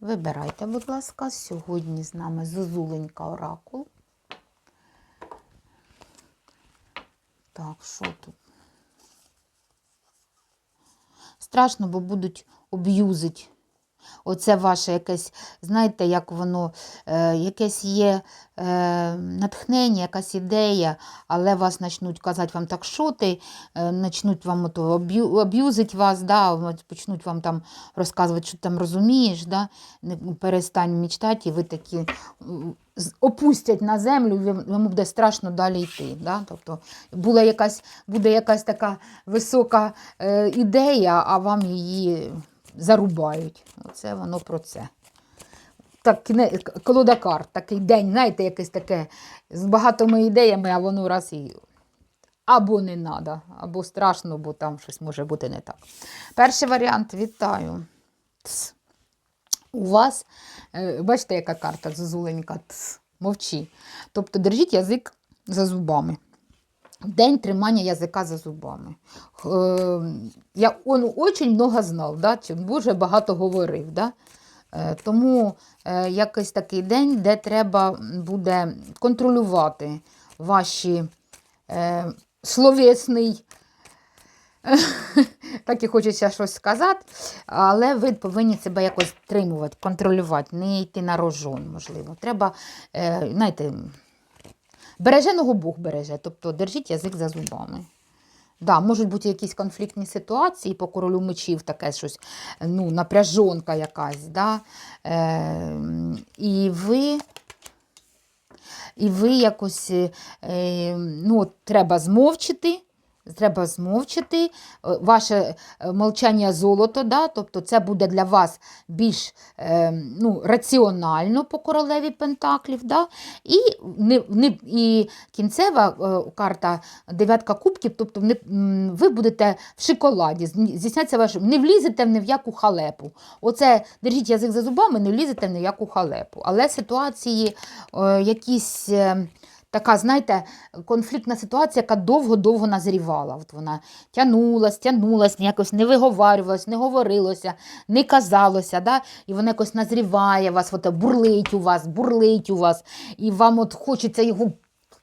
Вибирайте, будь ласка, сьогодні з нами Зозуленька Оракул. Так, що тут? Страшно, бо будуть об'юзить. Оце ваше якесь, знаєте, як воно, е, якесь є е, натхнення, якась ідея, але вас почнуть казати вам так, що ти, е, почнуть вам ото об'ю, об'юзить вас, да, почнуть вам там розказувати, що ти там розумієш, да, перестань мечтати, і ви такі опустять на землю, йому буде страшно далі йти. Да? Тобто була якась, буде якась така висока е, ідея, а вам її зарубають. Оце воно про це. Так, колода карт, такий день, знаєте, якесь таке з багатими ідеями, а воно раз і або не треба, або страшно, бо там щось може бути не так. Перший варіант вітаю. Тс. У вас, е, бачите, яка карта зозуленька, Тс. мовчи. Тобто держіть язик за зубами. День тримання язика за зубами. Е, Я он очень много знав, да? дуже багато говорив. Да? Е, Тому е, якийсь такий день, де треба буде контролювати ваші е, словесний. Так і хочеться щось сказати, але ви повинні себе якось стримувати, контролювати, не йти на рожон, можливо. Треба, е, знаєте, береженого Бог береже, тобто держіть язик за зубами. Да, можуть бути якісь конфліктні ситуації по королю мечів, таке щось, ну, напряжонка якась. Да? Е, і ви. І ви якось е, ну, треба змовчити. Треба змовчити. Е, Ваше е, мовчання золото, да? тобто це буде для вас більш е, ну, раціонально по королеві Пентаклів. Да? І, і кінцева карта дев'ятка кубків, тобто ви будете в шоколаді, здійсняться ваш, не влізете в ні в яку халепу. Оце держіть язик за зубами, не влізете в ні в яку халепу. Але ситуації якісь. Така, знаєте, конфліктна ситуація, яка довго-довго назрівала. От вона тянулась, тянулась, якось не виговарювалась, не говорилося, не казалося. Да? І вона якось назріває вас, от, бурлить у вас, бурлить у вас, і вам от хочеться його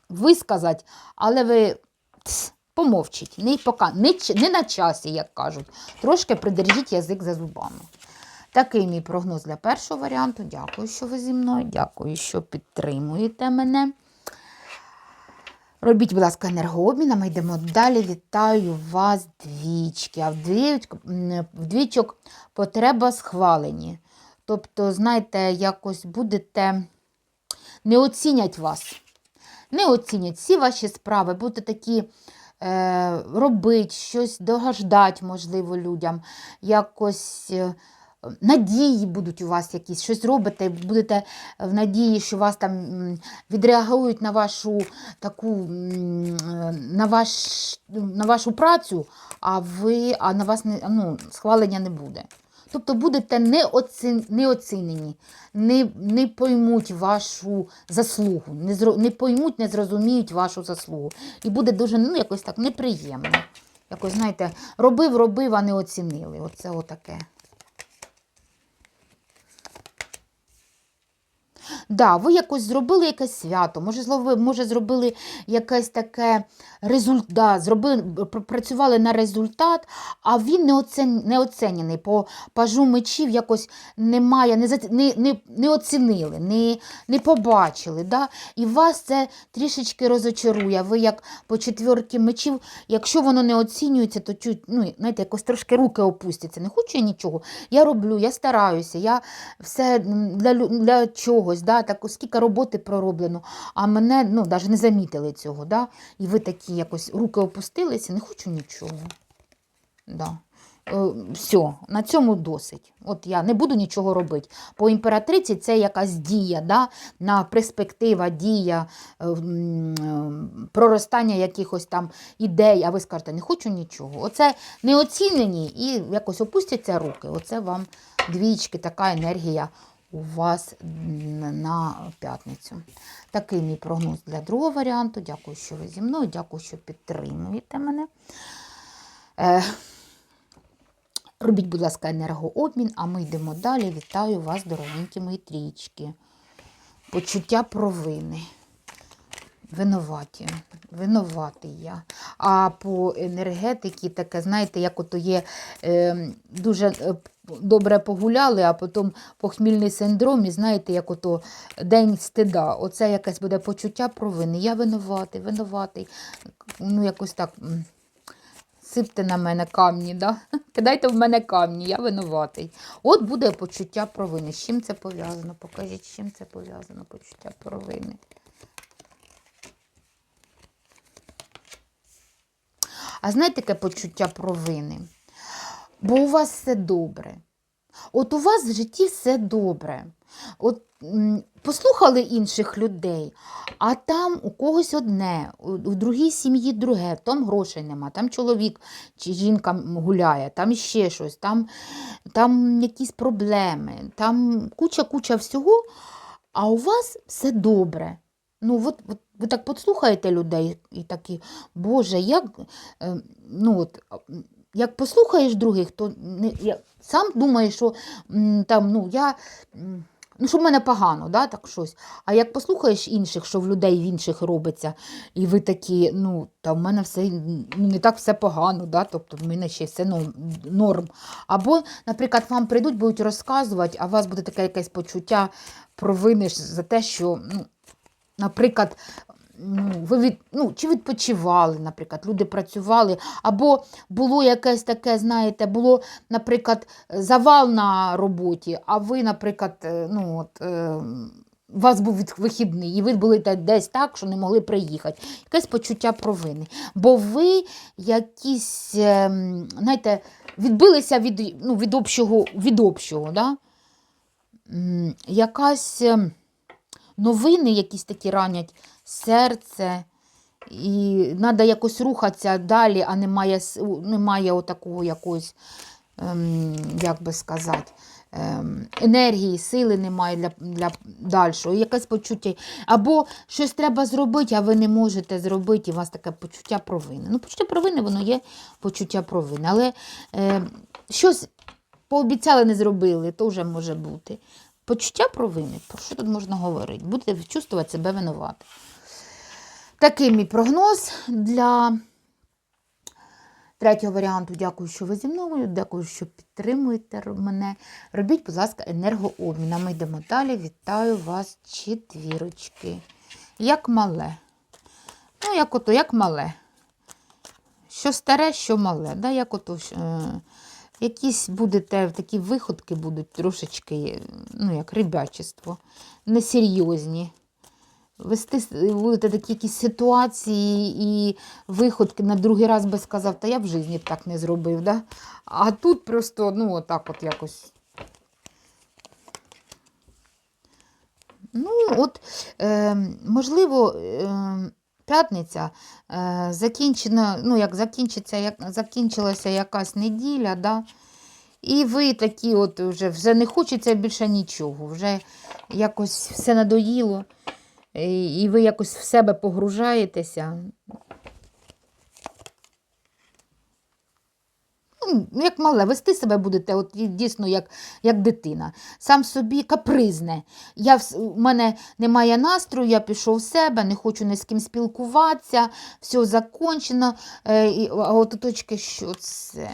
висказати, але ви тс, помовчіть, не, пока, не, не на часі, як кажуть. Трошки придержіть язик за зубами. Такий мій прогноз для першого варіанту. Дякую, що ви зі мною. Дякую, що підтримуєте мене. Робіть, будь ласка, енергообмін, а ми йдемо далі. Вітаю вас, двічки. А в, двічок, потреба схвалені. Тобто, знаєте, якось будете не оцінять вас. Не оцінять всі ваші справи, будете такі е, робити, щось догаждати, можливо, людям, якось. Надії будуть у вас якісь, щось робите, будете в надії, що вас там відреагують на вашу таку е, на, ваш, на вашу працю, а ви, а на вас не, ну, схвалення не буде. Тобто будете неоцін, неоцінені, не, не поймуть вашу заслугу, не, зро, не поймуть, не зрозуміють вашу заслугу. І буде дуже ну, якось так неприємно. Якось, знаєте, робив, робив, а не оцінили. Оце отаке. Да, ви якось зробили якесь свято, може, злови- може зробили якесь таке результат, зробили, працювали на результат, а він не, оцен. По пажу мечів якось немає, не, не, не, не оцінили, не, не побачили. Да? І вас це трішечки розочарує. Ви як по четвірки мечів, якщо воно не оцінюється, то чуть, ну, знаєте, якось трошки руки опустяться. Не хочу я нічого. Я роблю, я стараюся, я все для, для чогось, да, так, скільки роботи пророблено, а мене ну, навіть не замітили цього. Да? І ви такі якось руки опустилися, не хочу нічого. Да. Е, Все, на цьому досить. От я не буду нічого робити. По імператриці це якась дія, да? на перспектива, дія, е, е, проростання якихось там ідей, а ви скажете, не хочу нічого. Оце неоцінені і якось опустяться руки. Оце вам двічки, така енергія у вас на п'ятницю. Такий мій прогноз для другого варіанту. Дякую, що ви зі мною, дякую, що підтримуєте мене. Е, Робіть, будь ласка, енергообмін, а ми йдемо далі. Вітаю вас, дорогенькі мої трічки. Почуття провини. Винуваті. Винуватий я. А по енергетиці таке, знаєте, як ото є е, дуже добре погуляли, а потім похмільний синдром, і знаєте, як ото день стида. Оце якесь буде почуття провини. Я винуватий, винуватий. Ну, якось так. Сипте на мене камні, да? кидайте в мене камні, я винуватий. От буде почуття провини. З чим це пов'язано? Покажіть, з чим це пов'язано почуття провини. А знаєте, яке почуття провини? Бо у вас все добре. От у вас в житті все добре. От послухали інших людей, а там у когось одне, у другій сім'ї друге, там грошей нема, там чоловік чи жінка гуляє, там ще щось, там, там якісь проблеми, там куча-куча всього, а у вас все добре. Ну, от, от, ви так послухаєте людей і такі, Боже, як, е, ну, от, як послухаєш других, то не, я, сам думаєш, що там, ну, я, ну, що в мене погано, да, так щось. А як послухаєш інших, що в людей в інших робиться, і ви такі, ну, та в мене все ну, не так все погано, да, тобто в мене ще все норм, норм. Або, наприклад, вам прийдуть, будуть розказувати, а у вас буде таке якесь почуття провини за те, що, ну, наприклад, ну, ви від, ну, чи відпочивали, наприклад, люди працювали, або було якесь таке, знаєте, було, наприклад, завал на роботі, а ви, наприклад, е, ну, от, е, у вас був вихідний, і ви були десь так, що не могли приїхати. Якесь почуття провини. Бо ви якісь, ем, знаєте, відбилися від, ну, від общого, від общого, да? Якась ем, новини якісь такі ранять серце, і треба якось рухатися далі, а немає, немає отакого якогось, ем, як би сказати, ем, енергії, сили немає для, для дальшого, якесь почуття. Або щось треба зробити, а ви не можете зробити, і у вас таке почуття провини. Ну, почуття провини, воно є почуття провини. Але е, щось пообіцяли, не зробили, то вже може бути. Почуття провини, про що тут можна говорити? Будете чувствувати себе винувати. Такий мій прогноз для третього варіанту. Дякую, що ви зі мною. Дякую, що підтримуєте мене. Робіть, будь ласка, енергообмін. А ми йдемо далі. Вітаю вас, четвірочки. Як мале. Ну, як ото, як мале. Що старе, що мале. Да? Як ото, е, якісь будете, такі виходки будуть трошечки, ну, як рибячество, несерйозні. Вести будете такі якісь ситуації і виходки на другий раз би сказав, та я в житті так не зробив. Да? А тут просто, ну, отак от якось. Ну, от, е, можливо, е, п'ятниця закінчено, закінчена, ну, як закінчиться, як закінчилася якась неділя, да? і ви такі от вже, вже не хочеться більше нічого, вже якось все надоїло, і ви якось в себе погружаєтеся. Ну, як мале, вести себе будете от, дійсно як, як дитина. Сам собі капризне. Я, у мене немає настрою, я пішов в себе, не хочу ні з ким спілкуватися, все закончено. Е, і, а от точки, що це?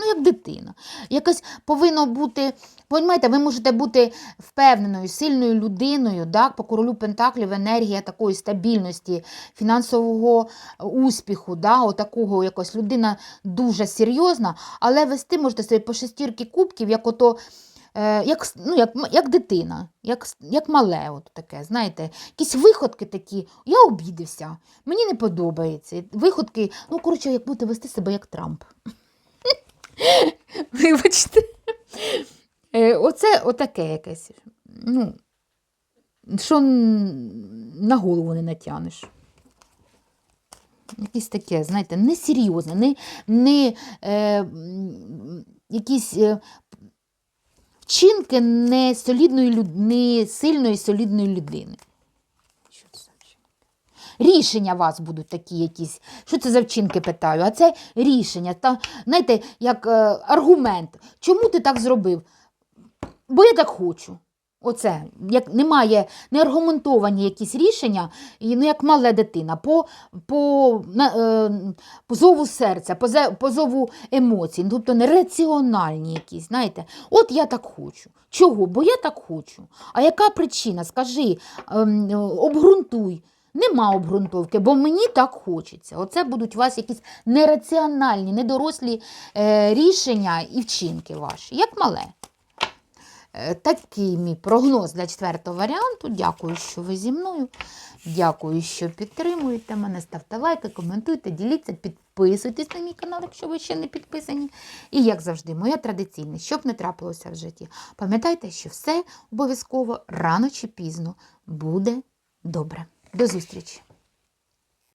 Ну, як дитина. Якось повинно бути, понімаєте, ви можете бути впевненою, сильною людиною, так? по королю Пентаклів енергія такої стабільності, фінансового успіху, да? отакого якось людина дуже серйозна, але вести можете собі по шестірки кубків, як ото. е, Як, ну, як, як дитина, як, як мале, от таке, знаєте, якісь виходки такі, я обідався, мені не подобається. Виходки, ну, коротше, як будете вести себе як Трамп. Вибачте. Е, Оце отаке якесь. Ну, що на голову не натягнеш. Якесь таке, знаєте, несерйозне, не, не е, якісь е, вчинки не, солідної, не сильної солідної людини. Що це за вчинки? Рішення вас будуть такі якісь. Що це за вчинки питаю? А це рішення. Та, знаєте, як е, аргумент. Чому ти так зробив? Бо я так хочу. Оце, як немає неаргументовані якісь рішення, і, ну, як мала дитина, по, по, на, е, по зову серця, по, по зову емоцій, ну, тобто нераціональні якісь, знаєте. От я так хочу. Чого? Бо я так хочу. А яка причина? Скажи, ем, обґрунтуй. Нема обґрунтовки, бо мені так хочеться. Оце будуть у вас якісь нераціональні, недорослі е, рішення і вчинки ваші, як мале. Е, Такий мій прогноз для четвертого варіанту. Дякую, що ви зі мною. Дякую, що підтримуєте мене. Ставте лайки, коментуйте, діліться, підписуйтесь на мій канал, якщо ви ще не підписані. І, як завжди, моє традиційне, щоб не трапилося в житті. Пам'ятайте, що все обов'язково рано чи пізно буде добре. До зустрічі!